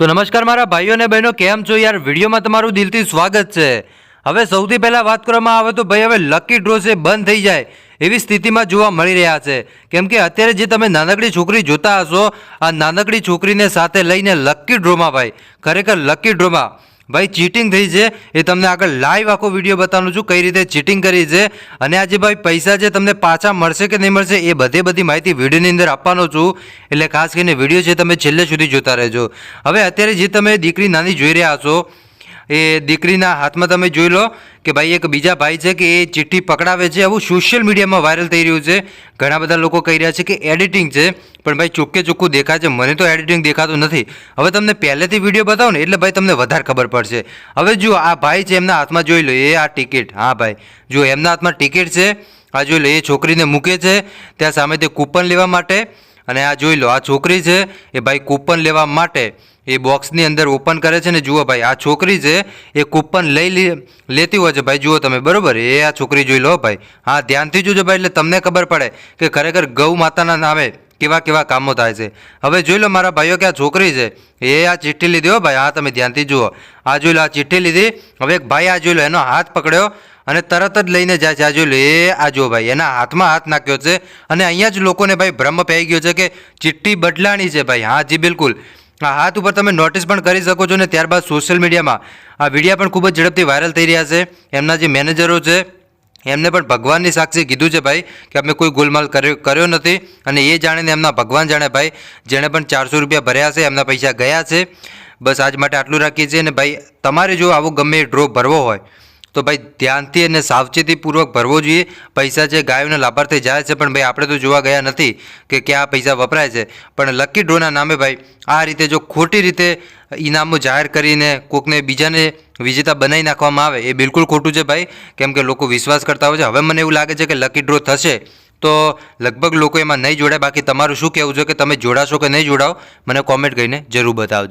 તો નમસ્કાર મારા ભાઈઓ અને બહેનો, કેમ છો યાર? વિડીયોમાં તમારું દિલથી સ્વાગત છે. હવે સૌથી પહેલાં વાત કરવામાં આવે તો ભાઈ હવે લકી ડ્રો છે, બંધ થઈ જાય એવી સ્થિતિમાં જોવા મળી રહ્યા છે. કેમ કે અત્યારે જે તમે નાનકડી છોકરી જોતા હશો, આ નાનકડી છોકરીને સાથે લઈને લકી ડ્રોમાં ભાઈ, ખરેખર લકી ડ્રોમાં ભાઈ ચીટિંગ થઈ છે. એ તમને આગળ લાઈવ આખો વીડિયો બતાવું છું કઈ રીતે ચીટિંગ કરી છે. અને આ જે ભાઈ, પૈસા જે તમને પાછા મળશે કે નહીં મળશે, એ બધે બધી માહિતી વિડીયોની અંદર આપવાનો છું. એટલે ખાસ કરીને વીડિયો છે તમે છેલ્લે સુધી જોતા રહેજો. હવે અત્યારે જે તમે દીકરી નાની જોઈ રહ્યા છો એ દીકરીના હાથમાં તમે જોઈ લો કે ભાઈ એક બીજા ભાઈ છે કે એ ચિઠ્ઠી પકડાવે છે. આવું સોશિયલ મીડિયામાં વાયરલ થઈ રહ્યું છે. ઘણા બધા લોકો કહી રહ્યા છે કે એડિટિંગ છે, પણ ભાઈ ચોખ્ખે ચોખ્ખું દેખાય છે. મને તો એડિટિંગ દેખાતું નથી. હવે તમને પહેલેથી વીડિયો બતાવો ને એટલે ભાઈ તમને વધારે ખબર પડશે. હવે જુઓ, આ ભાઈ છે એમના હાથમાં જોઈ લો. એ આ ટિકિટ હા ભાઈ. જુઓ, એમના હાથમાં ટિકિટ છે. આ જોઈ લો, એ છોકરીને મૂકે છે. ત્યાં સામે તે કૂપન લેવા માટે અને આ જોઈ લો, આ છોકરી છે એ ભાઈ કૂપન લેવા માટે એ બોક્સની અંદર ઓપન કરે છે ને જુઓ ભાઈ, આ છોકરી છે એ કૂપન લઈ લેતી હોય છે. ભાઈ, જુઓ તમે, બરાબર? એ આ છોકરી જોઈ લો, ભાઈ. હા, ધ્યાનથી જોજો ભાઈ, એટલે તમને ખબર પડે કે ખરેખર ગૌ માતાના નામે કેવા કેવા કામો થાય છે. હવે જોઈ લો મારા ભાઈઓ કે આ છોકરી છે, એ આ ચિઠ્ઠી લીધી હો ભાઈ. હા, તમે ધ્યાનથી જુઓ. આ જોઈ લો, આ ચિઠ્ઠી લીધી. હવે એક ભાઈ આ જોઈ લો, એનો હાથ પકડ્યો. અને તરત જ લઈને જાય છે આજુ લે લો આ જો ભાઈ. એના હાથમાં હાથ નાખ્યો છે. અને અહીંયા જ લોકોને ભાઈ ભ્રમ પઈ ગયો છે કે ચિઠ્ઠી બદલાણી છે ભાઈ. હા જી, બિલકુલ. આ હાથ ઉપર તમે નોટિસ પણ કરી શકો છો ને ત્યારબાદ સોશિયલ મીડિયામાં આ વિડીયા પણ ખૂબ જ ઝડપથી વાયરલ થઈ રહ્યા છે. એમના જે મેનેજરો છે, એમને પણ ભગવાનની સાક્ષી કીધું છે ભાઈ કે અમે કોઈ ગોલમાલ કર્યો કર્યો નથી. અને એ જાણીને એમના ભગવાન જાણે ભાઈ, જેણે પણ ચારસો રૂપિયા ભર્યા છે, એમના પૈસા ગયા છે. બસ આજ માટે આટલું રાખીએ છીએ. અને ભાઈ, તમારે જો આવો ગમે ડ્રો ભરવો હોય તો ભાઈ ધ્યાનથી અને સાવચેતીપૂર્વક ભરવો જોઈએ. પૈસા જે ગાયોના લાભાર્થે જાય છે, પણ ભાઈ આપણે તો જોવા ગયા નથી કે ક્યાં પૈસા વપરાય છે. પણ લકી ડ્રોના નામે ભાઈ આ રીતે જો ખોટી રીતે ઇનામો જાહેર કરીને કોકને બીજાને વિજેતા બનાવી નાખવામાં આવે, એ બિલકુલ ખોટું છે ભાઈ. કેમ કે લોકો વિશ્વાસ કરતા હોય છે. હવે મને એવું લાગે છે કે લકી ડ્રો થશે, તો લગભગ લોકો એમાં નહીં જોડાય. બાકી તમારું શું કહેવું છે કે તમે જોડાશો કે નહીં જોડાઓ? મને કોમેન્ટ કરીને જરૂર બતાવજો.